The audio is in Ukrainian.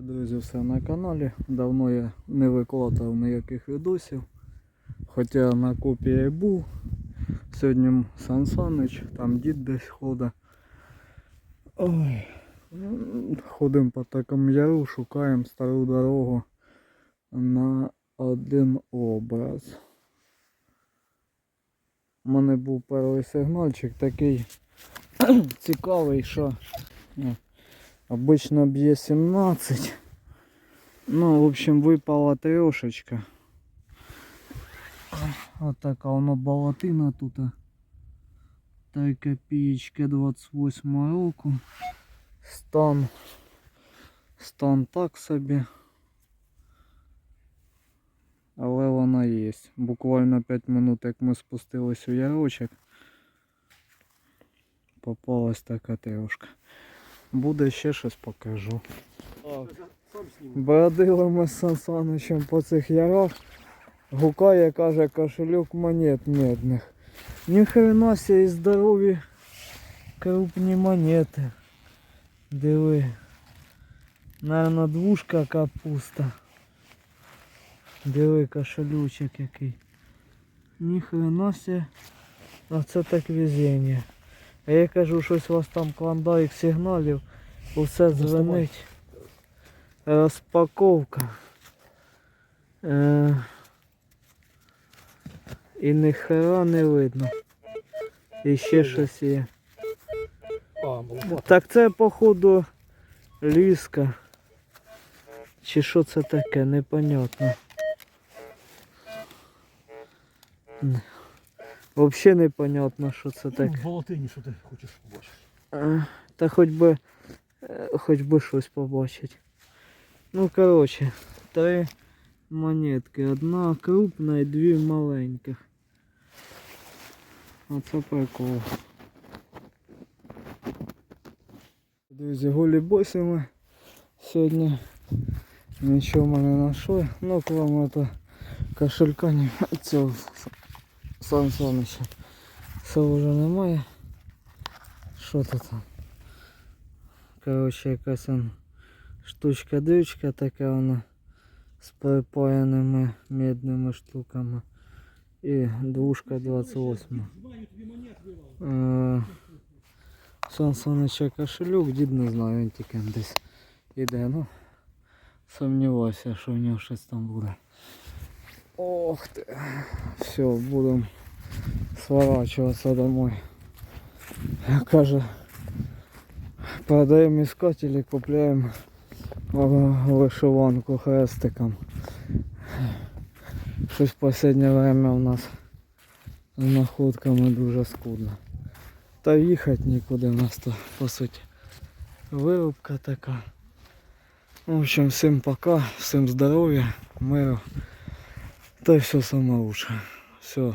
Друзі, все на каналі. Давно я не викладав ніяких відосів. Хоча на копії був. Сьогодні Сан Санич, там дід десь ходить. Ой. Ходимо по такому яру, шукаємо стару дорогу на один образ. У мене був перший сигнальчик такий цікавий, що ну, Обычно бье 17. Ну, в общем, выпала трешечка. Вот такая воно болотина тут. 3 копеечки 28 року. Стан. Стан так собі. Але вона є. Буквально 5 минут, як ми спустились у ярочок. Попалась така трешка. Буде ще щось покажу. Бродили ми з Сан по цих ярах. Гукає, каже, кошелек монет медних. Ніхрена себе і здорові крупні монети. Диви. Наверно, двушка капуста. Диви кошелючок який. Ніхрена себе. А це так везіння. А я кажу, щось у вас там клондайк сигналів, усе дзвонить. Розпаковка. Е, і ніхера не видно. І ще щось є. Так це походу ліска. Чи що це таке, непонятно. Взагалі непонятно, що це таке. В болотині, що ти хочеш побачити. Е, Та хоч би, е, хоч би щось побачить. Ну, коротше, три монетки. Одна крупна і дві маленьких. Оце прикол. Друзі, голі босі ми сьогодні нічого ми не знайшли. Ну, крім того кошелька ні, цього Сан Санича. Це вже немає. Що тут? там? Коротше, якась он штучка-дрючка така вона з припаяними медними штуками. І двушка 28. Е, Сан Санича кошелюк, дід не знаю, він тільки десь іде. Ну, сумніваюся, що в нього щось там буде. Ох ти. Все, будемо Сворачиваться домой. Каже, продаємо іскателі, купляємо е, вишиванку хрестиком. Щось в останнє время у нас з находками дуже скудно. Та їхати нікуди у нас то по суті. Вирубка така. В общем, всім пока, всім здоров'я, миру. Та й все саме лучше. Все,